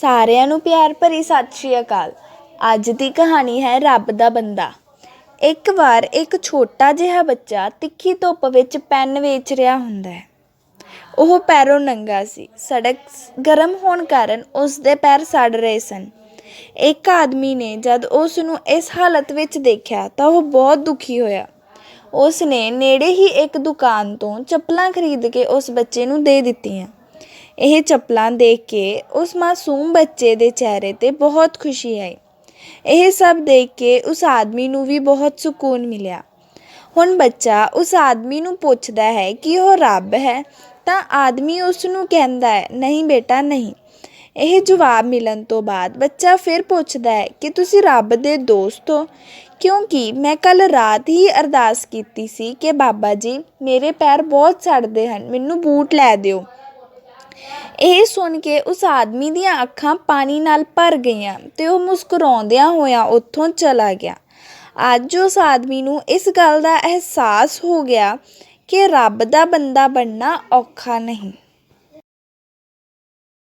ਸਾਰਿਆਂ ਨੂੰ ਪਿਆਰ ਭਰੀ ਸਤਿ ਸ਼੍ਰੀ ਅਕਾਲ। ਅੱਜ ਦੀ ਕਹਾਣੀ ਹੈ ਰੱਬ ਦਾ ਬੰਦਾ। ਇੱਕ ਵਾਰ ਇੱਕ ਛੋਟਾ ਜਿਹਾ ਬੱਚਾ ਤਿੱਖੀ ਧੁੱਪ ਵਿੱਚ ਪੈਨ ਵੇਚ ਰਿਹਾ ਹੁੰਦਾ ਹੈ। ਉਹ ਪੈਰੋਂ ਨੰਗਾ ਸੀ। ਸੜਕ ਗਰਮ ਹੋਣ ਕਾਰਨ ਉਸ ਦੇ ਪੈਰ ਸੜ ਰਹੇ ਸਨ। ਇੱਕ ਆਦਮੀ ਨੇ ਜਦ ਉਸ ਨੂੰ ਇਸ ਹਾਲਤ ਵਿੱਚ ਦੇਖਿਆ ਤਾਂ ਉਹ ਬਹੁਤ ਦੁਖੀ ਹੋਇਆ। ਉਸ ਨੇ ਨੇੜੇ ਹੀ ਇੱਕ ਦੁਕਾਨ ਤੋਂ ਚੱਪਲਾਂ ਖਰੀਦ ਕੇ ਉਸ ਬੱਚੇ ਨੂੰ ਦੇ ਦਿੱਤੀਆਂ। ਇਹ ਚੱਪਲਾਂ ਦੇਖ ਕੇ ਉਸ ਮਾਸੂਮ ਬੱਚੇ ਦੇ ਚਿਹਰੇ ਤੇ ਬਹੁਤ ਖੁਸ਼ੀ ਆਈ। ਇਹ ਸਭ ਦੇਖ ਕੇ ਉਸ ਆਦਮੀ ਨੂੰ ਵੀ ਬਹੁਤ ਸਕੂਨ ਮਿਲਿਆ। ਹੁਣ ਬੱਚਾ ਉਸ ਆਦਮੀ ਨੂੰ ਪੁੱਛਦਾ ਹੈ ਕਿ ਉਹ ਰੱਬ ਹੈ, ਤਾਂ ਆਦਮੀ ਉਸ ਨੂੰ ਕਹਿੰਦਾ ਹੈ, ਨਹੀਂ ਬੇਟਾ, ਨਹੀਂ। ਇਹ ਜਵਾਬ ਮਿਲਣ ਤੋਂ ਬਾਅਦ ਬੱਚਾ ਫਿਰ ਪੁੱਛਦਾ ਹੈ ਕਿ ਤੁਸੀਂ ਰੱਬ ਦੇ ਦੋਸਤ ਹੋ? ਕਿਉਂਕਿ ਮੈਂ ਕੱਲ ਰਾਤ ਹੀ ਅਰਦਾਸ ਕੀਤੀ ਸੀ ਕਿ ਬਾਬਾ ਜੀ, ਮੇਰੇ ਪੈਰ ਬਹੁਤ ਸੜਦੇ ਹਨ, ਮੈਨੂੰ ਬੂਟ ਲੈ ਦਿਓ। ਇਹ ਸੁਣ ਕੇ ਉਸ ਆਦਮੀ ਦੀਆਂ ਅੱਖਾਂ ਪਾਣੀ ਨਾਲ ਭਰ ਗਈਆਂ ਤੇ ਉਹ ਮੁਸਕਰਾਉਂਦਿਆਂ ਹੋਇਆਂ ਉੱਥੋਂ ਚਲਾ ਗਿਆ। ਅੱਜ ਉਸ ਆਦਮੀ ਨੂੰ ਇਸ ਗੱਲ ਦਾ ਅਹਿਸਾਸ ਹੋ ਗਿਆ ਕਿ ਰੱਬ ਦਾ ਬੰਦਾ ਬਣਨਾ ਔਖਾ ਨਹੀਂ।